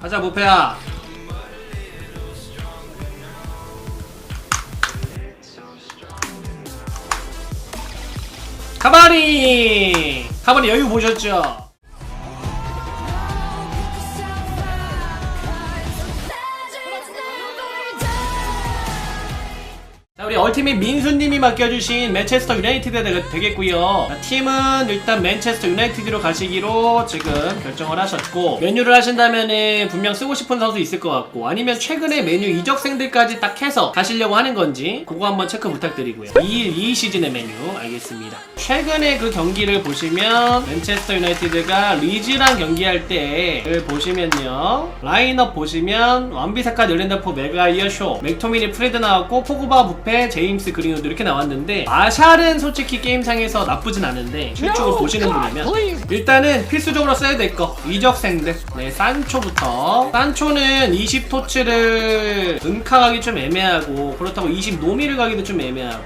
가자 무패야 가만히 가만히 여유 보셨죠? 얼티밋 민수님이 맡겨주신 맨체스터 유나이티드 되겠고요. 자, 팀은 일단 맨체스터 유나이티드로 가시기로 지금 결정을 하셨고 메뉴를 하신다면은 분명 쓰고 싶은 선수 있을 것 같고 아니면 최근에 메뉴 이적생들까지 딱 해서 가시려고 하는 건지 그거 한번 체크 부탁드리고요. 2일 2 시즌의 메뉴 알겠습니다. 최근에 그 경기를 보시면 맨체스터 유나이티드가 리즈랑 경기할 때를 보시면요. 라인업 보시면 완비사카 넬렌더포 메가이어 쇼 맥토미니 프레드 나왔고 포그바 부페 제임스 그린우드 이렇게 나왔는데 마샬은 솔직히 게임상에서 나쁘진 않은데 실적으로 보시는 분이면 일단은 필수적으로 써야 될 거 이적생들 네 산초부터 산초는 20 토치를 은카 가기 좀 애매하고 그렇다고 20 노미를 가기도 좀 애매하고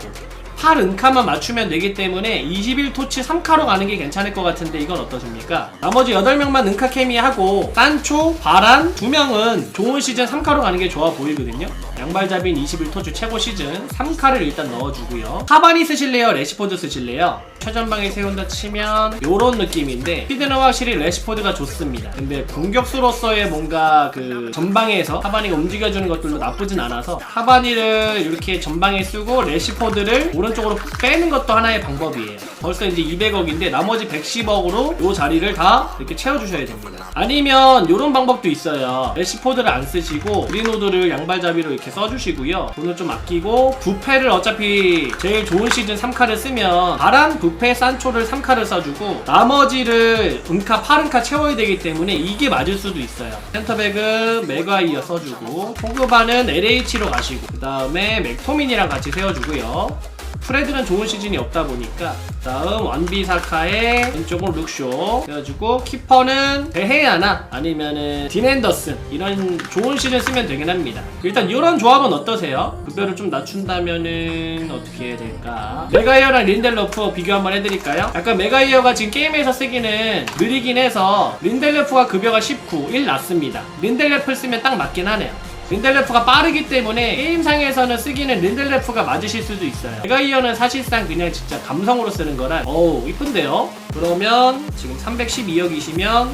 8 은카만 맞추면 되기 때문에 21 토치 3카로 가는 게 괜찮을 것 같은데 이건 어떠십니까? 나머지 8명만 은카 케미하고 산초, 바란 2명은 좋은 시즌 3카로 가는 게 좋아 보이거든요. 양발잡인 21 토치 최고 시즌 3카를 일단 넣어주고요. 하반이 쓰실래요? 레시포드 쓰실래요? 최전방에 세운다 치면 요런 느낌인데 피드는 확실히 레시포드가 좋습니다. 근데 공격수로서의 뭔가 그 전방에서 하바니가 움직여주는 것들도 나쁘진 않아서 하바니를 이렇게 전방에 쓰고 레시포드를 오른쪽으로 빼는 것도 하나의 방법이에요. 벌써 이제 200억인데 나머지 110억으로 요 자리를 다 이렇게 채워주셔야 됩니다. 아니면 요런 방법도 있어요. 레시포드를 안 쓰시고 그린우드를 양발잡이로 이렇게 써주시고요. 돈을 좀 아끼고 부패를 어차피 제일 좋은 시즌 3카를 쓰면 바란 부패 산초를 3카를 써주고 나머지를 은카 8은카 채워야 되기 때문에 이게 맞을 수도 있어요. 센터백은 메가이어 써주고 포그바는 LH로 가시고 그 다음에 맥토민이랑 같이 세워주고요. 프레드는 좋은 시즌이 없다 보니까 다음 완비사카의 왼쪽은 룩쇼. 그래가지고 키퍼는 베헤아나 아니면은 딘 앤더슨 이런 좋은 시즌 쓰면 되긴 합니다. 일단 이런 조합은 어떠세요? 급여를 좀 낮춘다면은 어떻게 해야 될까? 메가이어랑 린델러프 비교 한번 해드릴까요? 약간 메가이어가 지금 게임에서 쓰기는 느리긴 해서 린델러프가 급여가 19, 1 낮습니다. 린델러프를 쓰면 딱 맞긴 하네요 린델레프가 빠르기 때문에 게임상에서는 쓰기는 린델레프가 맞으실 수도 있어요. 메가이어는 사실상 그냥 진짜 감성으로 쓰는 거라 어우 이쁜데요? 그러면 지금 312억이시면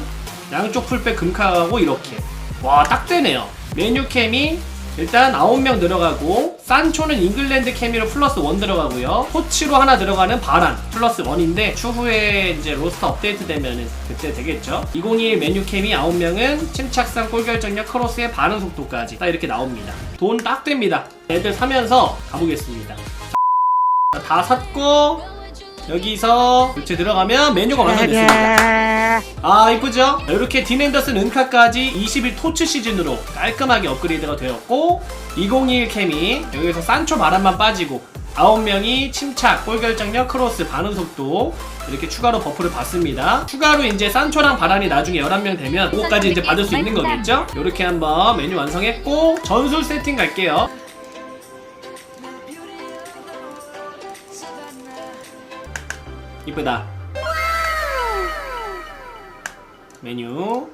양쪽 풀백 금카하고 이렇게. 와 딱 되네요. 메뉴 캠이 일단 9명 들어가고 산초는 잉글랜드 케미로 플러스 1 들어가고요. 토치로 하나 들어가는 바란 플러스 1인데 추후에 이제 로스터 업데이트 되면은 그때 되겠죠. 201 메뉴 캠이 9명은 침착성 골결정력 크로스의 반응 속도까지 딱 이렇게 나옵니다. 돈 딱 됩니다. 애들 사면서 가보겠습니다. 자, 다 샀고 여기서 교체 들어가면 메뉴가 완성됐습니다 아 이쁘죠? 이렇게 디넨더슨 은카까지 21 토츠 시즌으로 깔끔하게 업그레이드가 되었고 201 케미 여기서 산초 바람만 빠지고 9명이 침착, 골결정력, 크로스, 반응 속도 이렇게 추가로 버프를 받습니다. 추가로 이제 산초랑 바란이 나중에 11명 되면 그거까지 이제 받을 수 있는 거겠죠? 이렇게 한번 메뉴 완성했고 전술 세팅 갈게요. 이쁘다. 메뉴.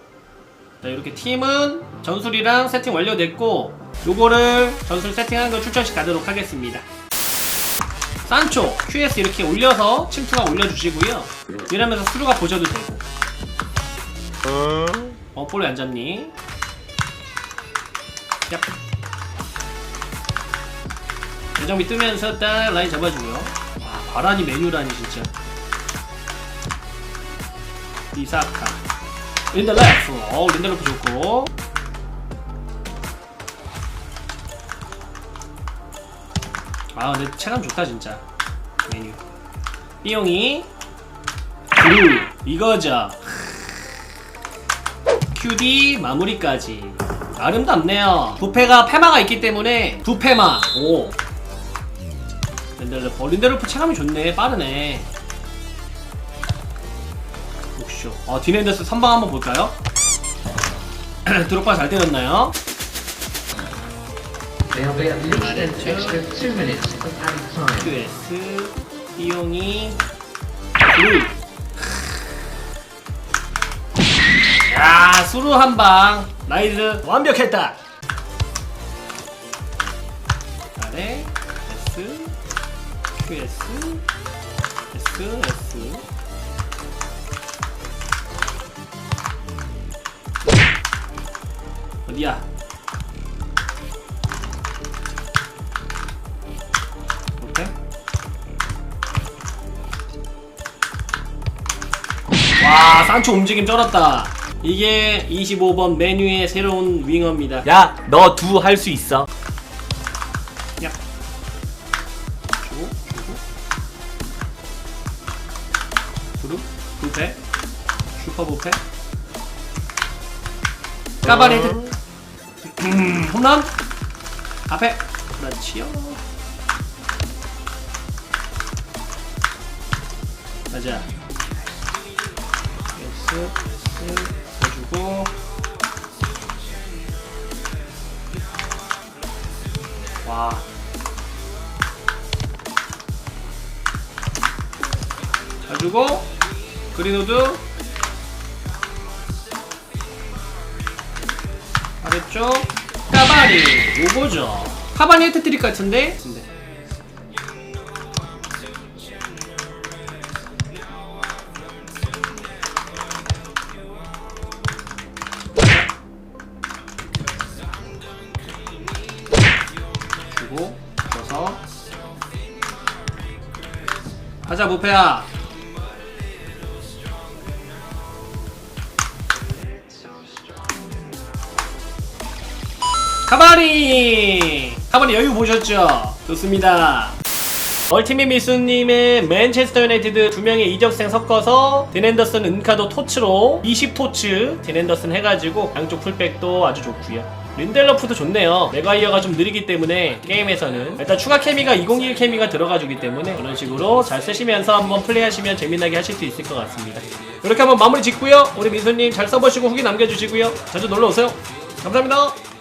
자, 이렇게 팀은 전술이랑 세팅 완료됐고, 요거를 전술 세팅한 거 출전식 가도록 하겠습니다. 산초, QS 이렇게 올려서 침투가 올려주시고요. 이러면서 수루가 보셔도 되고. 어, 볼에 안 잡니? 얍. 대정비 뜨면서 딱 라인 잡아주고요. 와, 바라니 메뉴라니 진짜. 이사카. 린델레프. 어, 린델레프 좋고. 아, 근데 체감 좋다 진짜. 메뉴. 삐용이. 블루. 이거죠. QD 마무리까지. 아름답네요. 부패가 페마가 있기 때문에 부패마. 오. 린델레프. 어, 린델레프 체감이 좋네. 빠르네. 옥쇼. 어, 디넨더스 선방 한번 볼까요? 드롭바 잘 때렸나요? There'll be at least an extra two minutes of added time. QS 이용이 야 수루 한방 나이스 완벽했다 아래 S QS S S 어디야 와 산초 움직임 쩔었다 이게 25번 메뉴의 새로운 윙어입니다 야, 너 두 할 수 있어. 야 주고 주고 두루 부패 슈퍼 부패 까바레드 음, 홈런 앞에? 그렇지요. 가자. S S 해주고. 와. 가지고. 그린우드 아래쪽 까바리 요거죠. 카바니 헤트트릭 같은데? 주고 줘서. 가자 무패야 카바니 카바니 여유 보셨죠? 좋습니다. 얼티밋 미수님의 맨체스터 유나이티드 두 명의 이적생 섞어서 딘앤더슨 은카도 토츠로 20토츠 딘앤더슨 해가지고 양쪽 풀백도 아주 좋고요. 린델러프도 좋네요. 메가이어가 좀 느리기 때문에 게임에서는. 일단 추가 케미가 2021 케미가 들어가주기 때문에 그런 식으로 잘 쓰시면서 한번 플레이하시면 재미나게 하실 수 있을 것 같습니다. 이렇게 한번 마무리 짓고요. 우리 민수님 잘 써보시고 후기 남겨주시고요. 자주 놀러오세요. 감사합니다